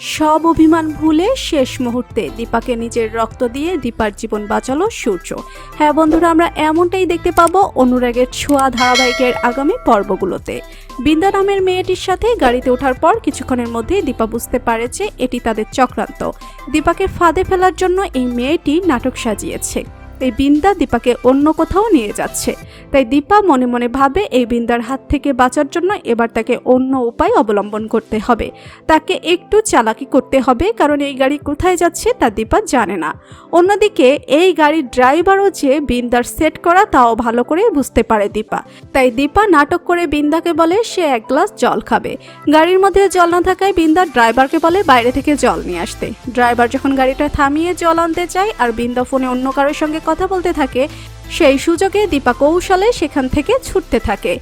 সব অভিমান ভুলে শেষ মুহূর্তে দীপাকে নিজের রক্ত দিয়ে দীপার জীবন বাঁচালো সূর্য। হ্যাঁ বন্ধুরা, আমরা এমনটাই দেখতে পাবো অনুরাগের ছোঁয়া ধারাবাহিকের আগামী পর্বগুলোতে। বৃন্দা নামের মেয়েটির সাথে গাড়িতে ওঠার পর কিছুক্ষণের মধ্যেই দীপা বুঝতে পারে যে এটি তাদের চক্রান্ত। দীপাকে ফাঁদে ফেলার জন্য এই মেয়েটি নাটক সাজিয়েছে। এই বিন্দা দীপাকে অন্য কোথাও নিয়ে যাচ্ছে। তাই দীপা মনে মনে ভাবে এই বিন্দার হাত থেকে বাঁচার জন্য এবার তাকে অন্য উপায় অবলম্বন করতে হবে। তাকে একটু চালাকি করতে হবে, কারণ এই গাড়ি কোথায় যাচ্ছে তা দীপা জানে না। অন্যদিকে এই গাড়ির ড্রাইভারও যে বিন্দার সেট করা তাও ভালো করে বুঝতে পারে দীপা। তাই দীপা নাটক করে বিন্দাকে বলে, সে এক গ্লাস জল খাবে। গাড়ির মধ্যে জল না থাকায় বিন্দা ড্রাইভারকে বলে, বাইরে থেকে জল নিয়ে আসতে। ড্রাইভার যখন গাড়িটা থামিয়ে জল আনতে চায়, আর বিন্দা ফোনে অন্য কারোর সঙ্গে কথা বলতে থাকে, সেই সুযোগে দীপা কৌশলে সেখান থেকে ছুটতে থাকে।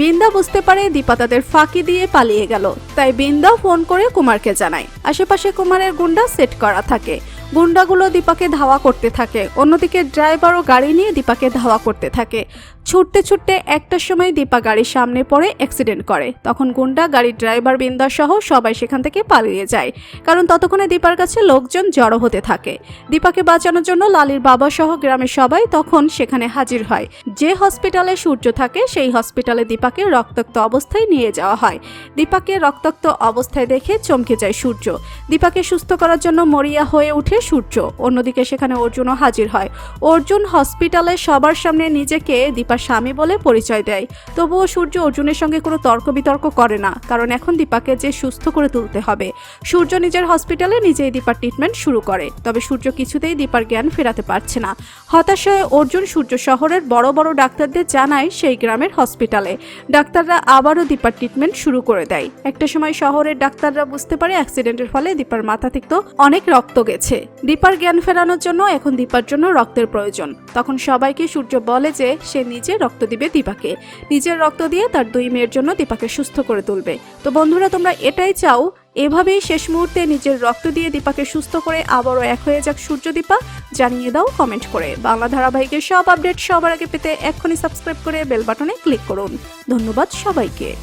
বিন্দা বুঝতে পারে দীপা তাদের ফাঁকি দিয়ে পালিয়ে গেল, তাই বিন্দা ফোন করে কুমারকে জানায়। আশেপাশে কুমারের গুন্ডা সেট করা থাকে। গুন্ডাগুলো দীপাকে ধাওয়া করতে থাকে, অন্যদিকে ড্রাইভারও গাড়ি নিয়ে দীপাকে ধাওয়া করতে থাকে। ছুটতে ছুটতে একটার সময় দীপা গাড়ির সামনে পড়ে অ্যাক্সিডেন্ট করে। তখন গুন্ডা, গাড়ির ড্রাইভার বিন্দা সহ সবাই সেখান থেকে পালিয়ে যায়। কারণ ততক্ষণে দীপার কাছে লোকজন জড়ো হতে থাকে। দীপাকে বাঁচানোর জন্য লালির বাবা সহ গ্রামের সবাই তখন সেখানে হাজির হয়। যে হসপিটালে সূর্য থাকে, সেই হসপিটালে দীপাকে রক্তাক্ত অবস্থায় নিয়ে যাওয়া হয়। দীপাকে রক্তাক্ত অবস্থায় দেখে চমকে যায় সূর্য। দীপাকে সুস্থ করার জন্য মরিয়া হয়ে উঠে সূর্য। অন্যদিকে সেখানে অর্জুনও হাজির হয়। অর্জুন হসপিটালে সবার সামনে নিজেকে দীপার স্বামী বলে পরিচয় দেয়। তবুও সূর্য অর্জুনের সঙ্গে কোনো তর্ক বিতর্ক করে না, কারণ এখন দীপাকে যে সুস্থ করে তুলতে হবে, সূর্য নিজের হসপিটালে নিজেই দীপার ট্রিটমেন্ট শুরু করে। তবে সূর্য কিছুতেই দীপার জ্ঞান ফেরাতে পারছে না। হতাশ হয়ে অর্জুন সূর্য শহরের বড় বড় ডাক্তারদের জানায় সেই গ্রামের হসপিটালে ডাক্তাররা আবারও দীপার ট্রিটমেন্ট শুরু করে দেয়। একটা সময় শহরের ডাক্তাররা বুঝতে পারে অ্যাক্সিডেন্টের ফলে দীপার মাথা থেকে অনেক রক্ত গেছে। দীপার জ্ঞান ফেরানোর জন্য এখন দীপার জন্য রক্তের প্রয়োজন। তখন সবাইকে সূর্য বলে যে সে নিজে রক্ত দিবে দীপাকে। নিজের রক্ত দিয়ে তার দুই মেয়ের জন্য দীপাকে সুস্থ করে তুলবে। তো বন্ধুরা, তোমরা এটাই চাও? এভাবেই শেষ মুহূর্তে নিজের রক্ত দিয়ে দীপাকে সুস্থ করে আবারও এক হয়ে যাক সূর্য দীপা। জানিয়ে দাও কমেন্ট করে। বাংলা ধারাবাহিকের সব আপডেট সবার আগে পেতে এক্ষুনি সাবস্ক্রাইব করে বেল বাটনে ক্লিক করুন। ধন্যবাদ সবাইকে।